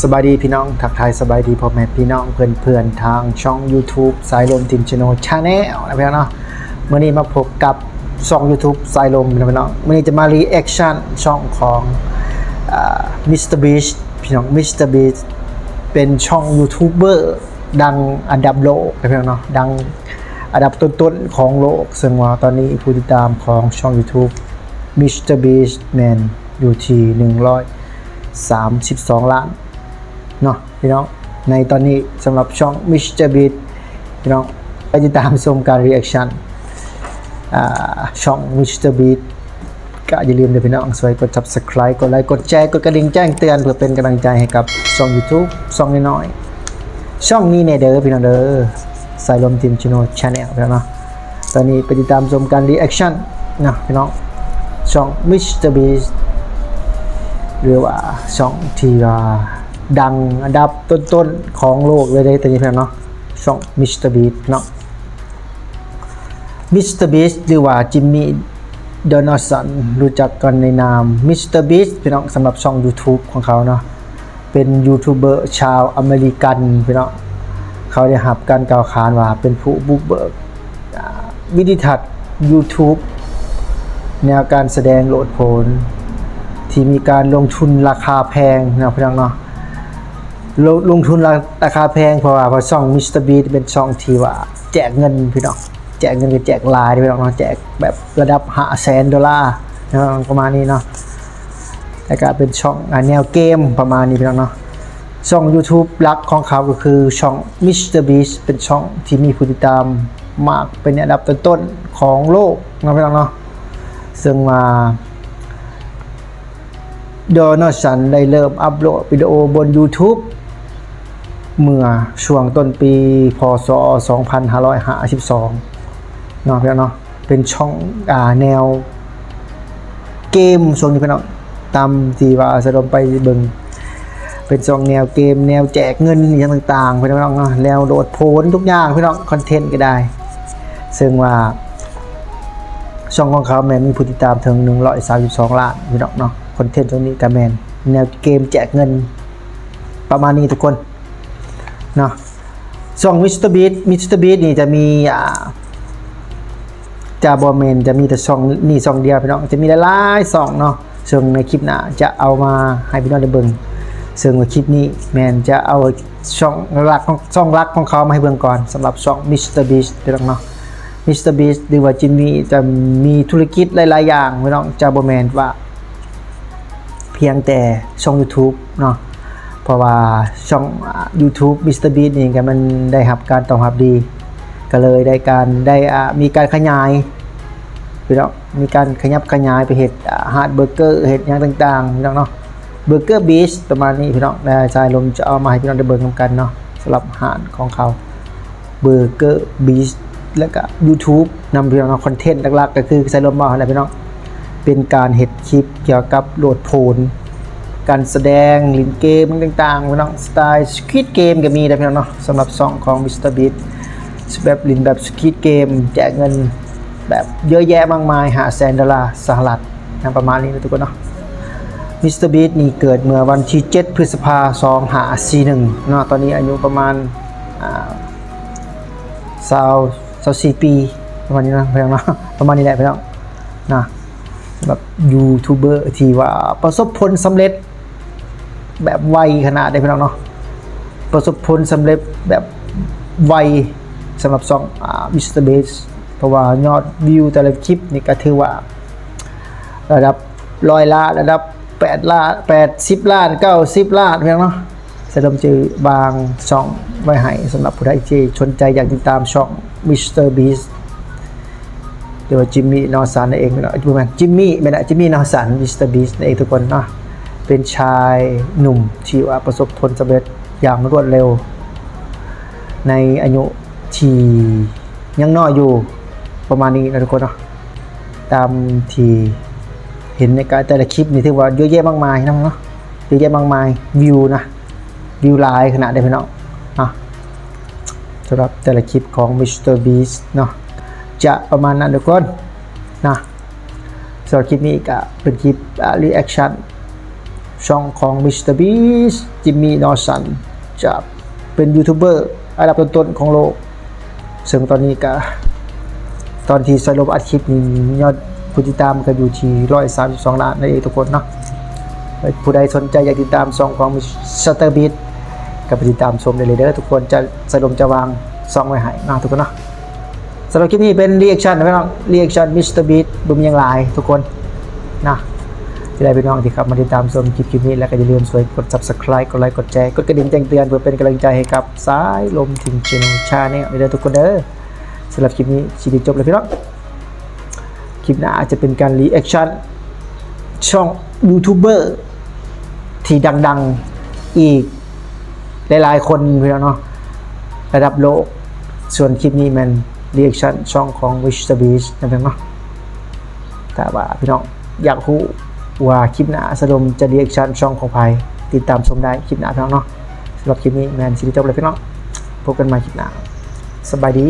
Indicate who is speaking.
Speaker 1: สบายดีพี่น้องทักทายสบายดีพ่อแม่พี่น้องเพื่อนๆทางช่อง YouTube สายลมทีมชโนชาแนลนะพี่น้องเนาะเมื่อนี้มาพบกับช่อง YouTube สายลมนะพี่น้องเมื่อนี้จะมารีแอคชั่นช่องของมิสเตอร์บีชพี่น้องมิสเตอร์บีชเป็นช่องยูทูบเบอร์ดังอันดับโลกนะพี่น้องเนาะดังอันดับต้นๆของโลก ซึ่งว่าตอนนี้ผู้ติดตามของช่อง YouTube Mr. Beast Man อยู่ที่132 ล้าน เนาะพี่น้องในตอนนี้สำหรับช่อง Mr. Beat พี่น้องไปติดตามชมการ reaction อ่าช่อง Mr. Beat ก็อย่าลืมเดี๋ยวพี่น้องสวยกด subscribe กดไลค์กดแชร์กดกระดิ่งแจ้งเตือนเพื่อเป็นกำลังใจให้กับช่อง YouTube ช่องน้อยๆช่องนี้เนี่ยเด้อพี่น้องเด้อสายลมทีมชิโนชาแนลพี่น้องเนาะตอนนี้ไปติดตามชมการ reaction นนะพี่น้องช่อง Mr. Beat หรือว่าช่องที่ว่า ดังอันดับต้นๆของโลกเลยได้ตอนนี้เพื่อนเนาะช่อง Mr. Beast เนาะ Mr. Beast หรือว่าจิมมี่ดอนสันรู้จักกันในนาม Mr. Beast พี่น้องสำหรับช่อง YouTube ของเขาเนาะเป็นยูทูบเบอร์ชาวอเมริกันพี่น้องเขาได้รับการกล่าวขานว่าเป็นผู้บุกเบิกวิดิทัศน์ YouTube แนวการแสดงโหลดโผล ที่มีการลงทุนราคาแพงนะพี่น้องเนาะ ลงลงทุนราคาแพงเพราะว่าพราะช่องมิสเตอร์บีเป็นช่องที่ว่าแจกเงินพี่น้องแจกเงินก็แจกลายพี่น้องนะแจกแบบระดับห้าแสนดอลลาร์นะประมาณนี้เนาะแล้วก็เป็นช่องอแนวเกมประมาณนี้พี่น้องเนาะช่อง YouTube หลักของเขาก็คือช่อง Mr. Beast เป็นช่องที่มีผู้ติดตามมากเป็นอันดับต้นๆของโลกนะพี่น้องเนาะซึ่งมาโดนัลสันได้เริ่มอัปโหลดวิดีโอบน YouTube เมื่อช่วงต้นปีพศ 2552เนาะพี่น้องเนาะเป็นช่องอ่าแนวเกมช่วงนี้พี่น้องตามที่ว่าสะดมไปเบิงเป็นช่องแนวเกมแนวแจกเงินอย่างต่างๆพี่น้องเนาะแนวโหลดโพลทุกอย่างพี่น้องคอนเทนต์ก็ได้ ซึ่งว่าช่องของเขาแมนมีผู้ติดตามถึง 132 ล้านพี่น้องเนาะคอนเทนต์ตรงนี้ก็แมนแนวเกมแจกเงินประมาณนี้ทุกคน เนาะช่องมิสเตอร์บีทมิสเตอร์บีทนี่จะมีอ่าจะบอมนจะมีแต่ช่องนี่ช่องเดียวพี่น้องจะมีหลายๆช่องเนาะซึ่งในคลิปหน้าจะเอามาให้พี่น้องได้เบิ่งซึ่งในคลิปนี้แมนจะเอาช่องหลักของช่องหลักของเขามาให้เบิ่งก่อนสำหรับช่องมิสเตอร์บีทพี่น้องเนาะมิสเตอร์บีสหรือว่าจิมมี่จะมีธุรกิจหลายๆอย่างไม่ต้องจะบแมนว่า เพียงแต่ช่อง YouTube เนาะ เพราะว่าช่อง YouTube Mr. Beast นี่ก็มันได้รับการตอบรับดี ก็เลยได้การได้มีการขยายพี่น้องมีการขยับขยายไปเห็ดฮาร์ดเบอร์เกอร์เห็ดอย่างต่างๆพี่น้องเนาะเบอร์เกอร์บีสประมาณนี้พี่น้องได้ใจลมจะเอามาให้พี่น้องได้เบิ่งกันเนาะสำหรับอาหารของเขาเบอร์เกอร์บีชแล้วก็ YouTube นำพี่น้องคอนเทนต์หลักๆ ก็คือใส่ลมมาอะไรพี่น้องเป็นการเห็ดคลิปเกี่ยวกับโหลดโพล การแสดงลินเกมต่างๆพี่น้องสไตล์สค i ดเกมก็มีนะพี่น้องเนาะสำหรับซองของ Mr. Beat แบบลินแบบสค i ดเกมแจกเงินแบบเยอะแยะมากมายหาแสนดอลลาร์สหรัฐนะประมาณนี้นะทุกคนเนาะมิสเตอร์บีทนี่เกิดเมื่อวันที่ 7 พฤษภาคม2541เนาะตอนนี้อายุประมาณสาวสาวสี่ปีประมาณนี้นะพี่น้องเนาะประมาณนี้แหละพี่น้องนะแบบยูทูบเบอร์ที่ว่าประสบผลสำเร็จ แบบไวขนาดได้พี่น้องเนาะประสบผลสำเร็จแบบไวสำหรับซองอ่ามิสเตอร์เบสเพราะว่ายอดวิวแต่ละคลิปนี่ก็ถือว่า ระดับร้อยล้านระดับแปดล้านแปดสิบล้านเก้าสิบล้านเพียงเนาะแสดงจือบางช่องไว้ให้สำหรับผู้ใดที่สนใจอยากติดตามช่อง Mr. Beast หรือว่าจิมมี่นอสันนั่นเองเนาะประมาณจิมมี่ไม่นะจิมมี่นอสัน Mr. Beast นั่นเองทุกคนเนาะ เป็นชายหนุ่มที่ว่าประสบผลสำเร็จอย่างรวดเร็ว ในอายุที่ยังน้อยอยู่ประมาณนี้นะทุกคนเนาะตามที่เห็นในการแต่ละคลิปนี่ถือว่าเยอะแยะมากมายนะเนาะเยอะแยะมากมายวิวนะวิวไลน์ขนาดได้พี่น้องนะสำหรับแต่ละคลิปของ Mr. Beast เนาะจะประมาณนั้นทุกคนนะสำหรับคลิปนี้ก็เป็นคลิปรีแอคชั่น ช่องของ Mr. Beast จิมมี่นอสันจะเป็นยูทูบเบอร์อันดับต้นๆของโลก ซึ่งตอนนี้ก็ตอนที่สรุปอัดคลิปนี้ยอดผู้ติดตามก็อยู่ที่132ล้านนั่นเองทุกคนเนาะผู้ใดสนใจอยากติดตามช่องของ Mr. Beast ก็ไปติดตามชมได้เลยเด้อทุกคนจะสรุปจะวางซองไว้ให้นะทุกคนเนาะสำหรับคลิปนี้เป็น reaction นะพี่น้อง reaction Mr. Beast บุมยังลายทุกคนนะ ที่ได้พี่น้องที่ครับมาติดตามชมคลิปคลิปนี้ แล้วก็อย่าลืมช่วยกด subscribe กดไลค์กดแชร์กดกระดิ่งแจ้งเตือนเพื่อเป็นกำลังใจให้กับสายลมถึงชินชาแนลเด้อทุกคนเด้อสำหรับคลิปนี้ชีวิตจบเลยพี่น้องคลิปหน้าอาจจะเป็นการ reaction ช่องยูทูบเบอร์ที่ดังๆอีกหลายๆคนพี่น้องเนาะระดับโลกส่วนคลิปนี้มันรียกชั่นช่องของ Wish the Beast นะพี่น้องเนาะแต่ว่าพี่น้องอยากรู้ ว่าคลิปหน้าสะดมจะเรียกชั้นช่องของไพ่ติดตามชมได้คลิปหน้าพี่น้องเนาะสำหรับคลิปนี้แมนซีรีส์จบเลยพี่น้องพบกันใหม่คลิปหน้าสบายดี